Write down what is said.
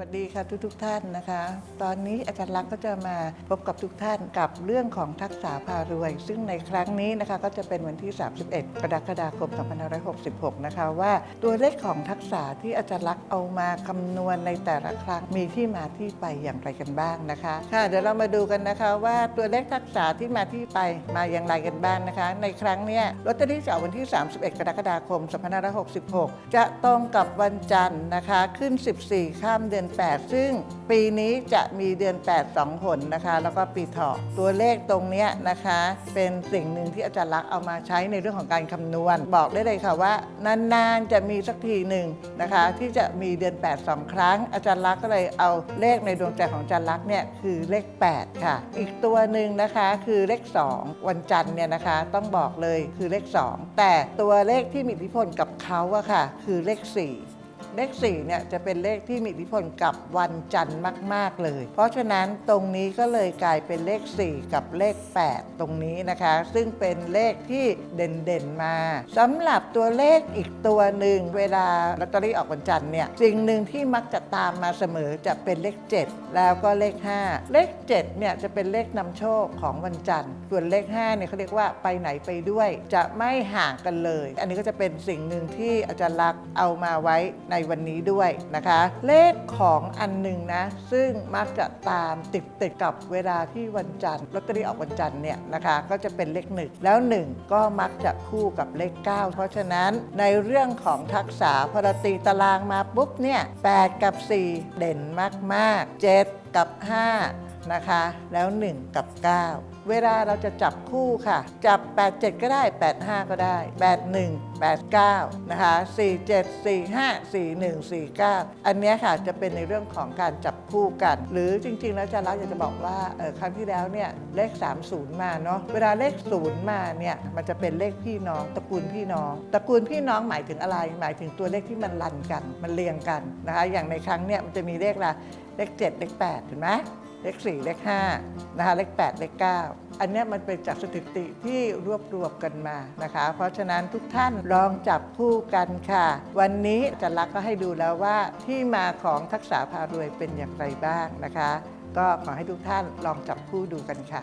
วัสดีค่ะทุกทุกท่านนะคะ ตอนนี้อาจารย์ลักษณ์ก็จะมาพบกับทุกท่านกับเรื่องของทักษะพารวย ซึ่งในครั้งนี้นะคะก็จะเป็นวันที่ 31 กรกฎาคม 2566 นะคะว่าตัวเลขของทักษะที่อาจารย์ลักษณ์เอามาคำนวณในแต่ละครั้งมีที่มาที่ไปอย่างไรกันบ้างนะคะค่ะเดี๋ยวเรามาดูกันนะคะว่าตัวเลขทักษะที่มาที่ไปมาอย่างไรกันบ้างนะคะ ในครั้งนี้ลอตเตอรี่จะออกวันที่ 31 กรกฎาคม 2566 จะตรงกับวันจันทร์นะคะขึ้น 14 ข้ามเดือน8 ซึ่งปีนี้จะมีเดือน 8 2 หนนะคะ แล้วก็ปีเถาะตัวเลขตรงนี้นะคะ เป็นสิ่งหนึ่งที่อาจารย์ลักษ์เอามาใช้ในเรื่องของการคำนวณ บอกได้เลยค่ะว่านานๆจะมีสักทีหนึ่งนะคะ ที่จะมีเดือน 8 2 ครั้ง อาจารย์ลักษ์ก็เลยเอาเลขในดวงใจของอาจารย์ลักษ์เนี่ยคือเลข 8 ค่ะ อีกตัวหนึ่งนะคะคือเลข 2 วันจันทร์เนี่ยนะคะ ต้องบอกเลยคือเลข 2 แต่ตัวเลขที่มีอิทธิพลกับเขาอะค่ะ คือเลข 4 เลข4เนี่ยจะเป็นเลขที่มีอิทธิพลกับวันจันทร์มาก ๆ เลย เพราะฉะนั้นตรงนี้ก็เลยกลายเป็นเลข 4 กับเลข 8 ตรงนี้นะคะ ซึ่งเป็นเลขที่เด่นๆมาสำหรับตัวเลขอีกตัวหนึ่งเวลาลอตเตอรี่ออกวันจันทร์เนี่ยสิ่งหนึ่งที่มักจะตามมาเสมอจะเป็นเลข 7 แล้วก็เลข 5 เลข7เนี่ยจะเป็นเลขนำโชคของวันจันทร์ ส่วนเลข5เนี่ยเขาเรียกว่าไปไหนไปด้วย จะไม่ห่างกันเลย อันนี้ก็จะเป็นสิ่งหนึ่งที่อาจารย์ลักษ์เอามาไว้ในวันนี้ด้วยนะคะ เลขของอันหนึ่งนะ ซึ่งมักจะตามติดติดกับเวลาที่วันจันทร์ลอตเตอรี่ออกวันจันทร์เนี่ยนะคะ ก็จะเป็นเลขหนึ่งแล้วหนึ่งก็มักจะคู่กับเลข 9 เพราะฉะนั้นในเรื่องของทักษะพอเราตีตารางมาปุ๊บเนี่ย8กับ 4 เด่นมากๆ 7 กับ 5 นะคะ แล้ว 1 กับ 9 เวลาเราจะจับคู่ค่ะ จับ 87 ก็ได้ 85 ก็ได้ 81 89 นะคะ 47 45 41 49 อันเนี้ค่ะจะเป็นในเรื่องของการจับคู่กัน หรือจริงๆ แล้วอาจารย์รักอยากจะบอกว่าเออครั้งที่แล้วเนี่ยเลข 30 มาเนาะเวลาเลข 0 มาเนี่ยมันจะเป็นเลขพี่น้องตระกูลพี่น้องตระกูลพี่น้องหมายถึงอะไร หมายถึงตัวเลขที่มันรันกัน มันเรียงกันนะคะอย่างในครั้งเนี่ยมันจะมีเลขละเลข 7 เลข8เห็นไหม เลข4เลข5นะคะเลข8เลข9 อันนี้มันเป็นจากสถิติที่รวบรวมกันมานะคะ เพราะฉะนั้นทุกท่านลองจับคู่กันค่ะ วันนี้อาจะรักก็ให้ดูแล้วว่าที่มาของทักษะพารวยเป็นอย่างไรบ้างนะคะ ก็ขอให้ทุกท่านลองจับคู่ดูกันค่ะ